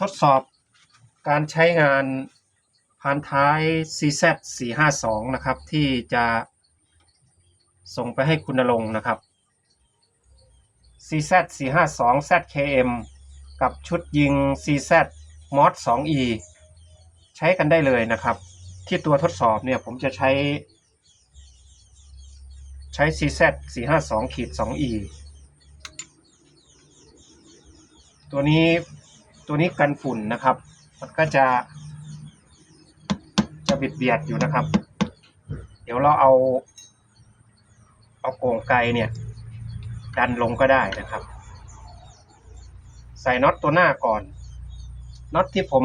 ทดสอบการใช้งานพานท้าย CZ 452นะครับ ที่จะส่งไปให้คุณณรงนะครับ CZ 452 ZKM กับชุดยิง CZ Mod 2E ใช้กันได้เลยนะครับ ที่ตัวทดสอบเนี่ยผมจะใช้ ใช้ CZ 452ขีด 2E ตัวนี้ ตัวนี้กันฝุ่นนะครับ มันก็จะ จะบิดเบียดอยู่นะครับ เดี๋ยวเราเอา เอาโกงไกลเนี่ย ดันลงก็ได้นะครับ ใส่น็อตตัวหน้าก่อนน็อตที่ผม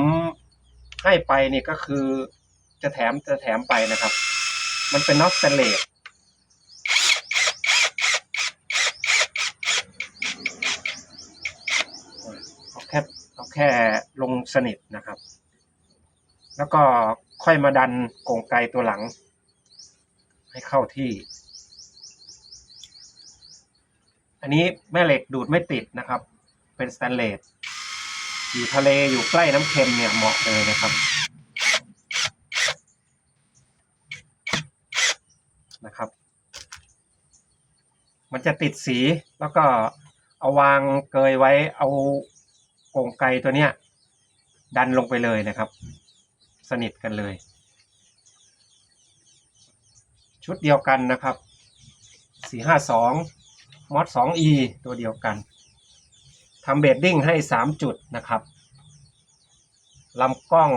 ให้ไปนี่ก็คือจะแถมจะแถมไปนะครับ มันเป็นน็อตสเตนเลสเอา แค่ลงสนิทนะครับ แล้วก็ค่อยมาดันกรงไกตัวหลัง ให้เข้าที่ อันนี้แม่เหล็กดูดไม่ติดนะครับ เป็นสแตนเลสอยู่ทะเลอยู่ใกล้น้ำเค็มเนี่ยเหมาะเลยนะครับนะครับ มันจะติดสีแล้วก็เอาวางเกยไว้เอา กรงไกตัวเนี้ย ดันลงไปเลยนะครับ สนิทกันเลย ชุดเดียวกันนะครับสี่ห้าสองมอดสอง e ตัวเดียวกันทำเบดดิ้งให้สามจุดนะครับลำกล้อง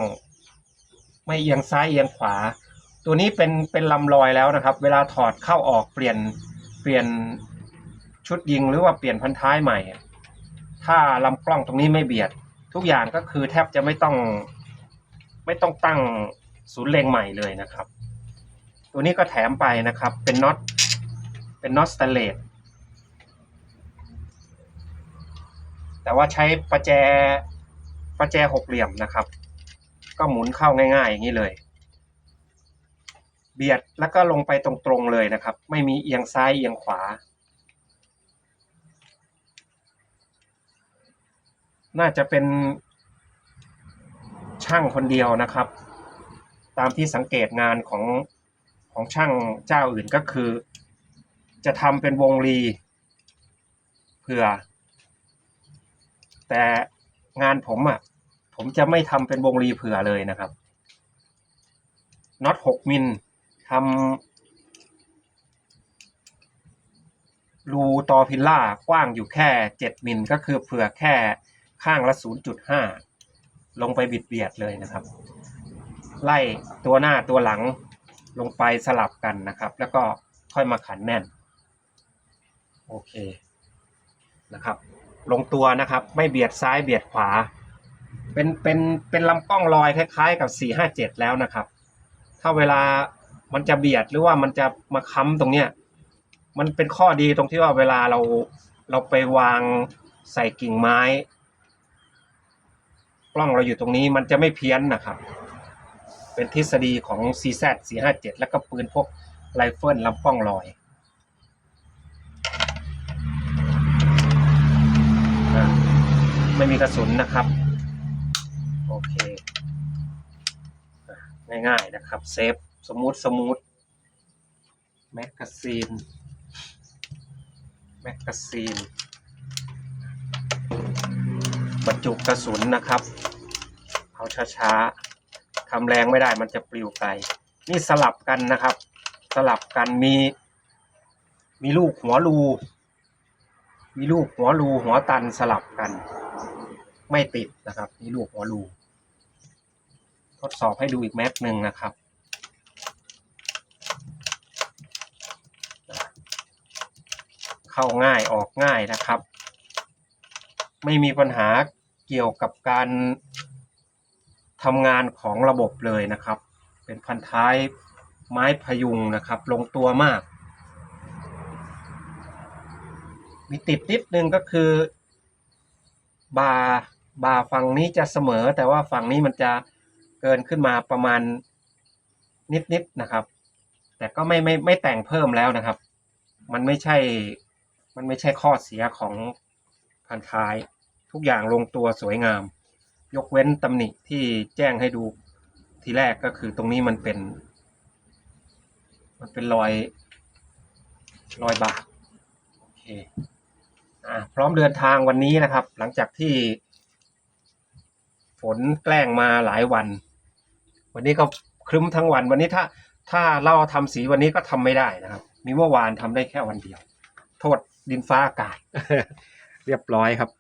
ไม่เอียงซ้ายเอียงขวา ตัวนี้เป็นเป็นลำลอยแล้วนะครับ เวลาถอดเข้าออกเปลี่ยนเปลี่ยนชุดยิงหรือว่าเปลี่ยนพันท้ายใหม่ ถ้าลำกล้องตรงนี้ไม่เบียด ทุกอย่างก็คือแทบจะไม่ต้อง ไม่ต้องตั้งศูนย์เล็งใหม่เลยนะครับ ตัวนี้ก็แถมไปนะครับ เป็นน็อตเป็นน็อตสแตเลสแต่ว่าใช้ประแจประแจหกเหลี่ยมนะครับ ก็หมุนเข้าง่ายๆ อย่างนี้เลย เบียดแล้วก็ลงไปตรงๆเลยนะครับ ไม่มีเอียงซ้ายเอียงขวา น่าจะเป็นช่างคนเดียวนะครับ ตามที่สังเกตงานของของช่างเจ้าอื่นก็คือ จะทำเป็นวงรีเผื่อ แต่งานผมอะ ผมจะไม่ทำเป็นวงรีเผื่อเลยนะครับน็อตหกมิลทำรูตอพิลล่ากว้างอยู่แค่เจ็ดมิลก็คือเผื่อแค่ ข้างละศูนย์จุดห้าลงไปบิดเบียดเลยนะครับ ไล่ตัวหน้าตัวหลังลงไปสลับกันนะครับ แล้วก็ค่อยมาขันแน่น โอเคนะครับ ลงตัวนะครับ ไม่เบียดซ้ายเบียดขวา เป็นเป็นเป็นลำกล้องลอยคล้ายๆ กับ 457 แล้วนะครับ ถ้าเวลามันจะเบียดหรือว่ามันจะมาค้ำตรงเนี้ยมันเป็นข้อดีตรงที่ว่าเวลาเราเราไปวางใส่กิ่งไม้ กล้องเราอยู่ตรงนี้มันจะไม่เพี้ยนนะครับ เป็นทฤษฎีของ CZ 457 แล้วก็ปืนพวกไรเฟิลลำกล้องลอยอไม่มีกระสุนนะครับ โอเคอะง่ายๆนะครับ เซฟ สมูทสมูทแมกกาซีนแมกกาซีน บรรจุกระสุนนะครับ เอาช้าๆทำแรงไม่ได้มันจะปลิวไกลนี่สลับกันนะครับ สลับกันมี มีลูกหัวรู มีลูกหัวรูหัวตันสลับกัน ไม่ติดนะครับ มีลูกหัวรูทดสอบให้ดูอีกแมทหนึ่งนะครับเข้าง่ายออกง่ายนะครับ ไม่มีปัญหา เกี่ยวกับการทำงานของระบบเลยนะครับ เป็นพันท้ายไม้พยุงนะครับ ลงตัวมาก มีติดนิดนึงก็คือบาบาฝั่งนี้จะเสมอ แต่ว่าฝั่งนี้มันจะเกินขึ้นมาประมาณนิดๆนะครับ แต่ก็ไม่ไม่ไม่แต่งเพิ่มแล้วนะครับ มันไม่ใช่มันไม่ใช่ข้อเสียของพันท้าย ทุกอย่างลงตัวสวยงาม ยกเว้นตำหนิที่แจ้งให้ดูทีแรกก็คือตรงนี้มันเป็น มันเป็นรอยรอยบากโอเคอ่าพร้อมเดินทางวันนี้นะครับ หลังจากที่ ฝนแกล้งมาหลายวัน วันนี้ก็ครึ้มทั้งวัน วันนี้ถ้าถ้าเราทำสีวันนี้ก็ทำไม่ได้นะครับ มีเมื่อวานทำได้แค่วันเดียว โทษดินฟ้าอากาศ เรียบร้อยครับ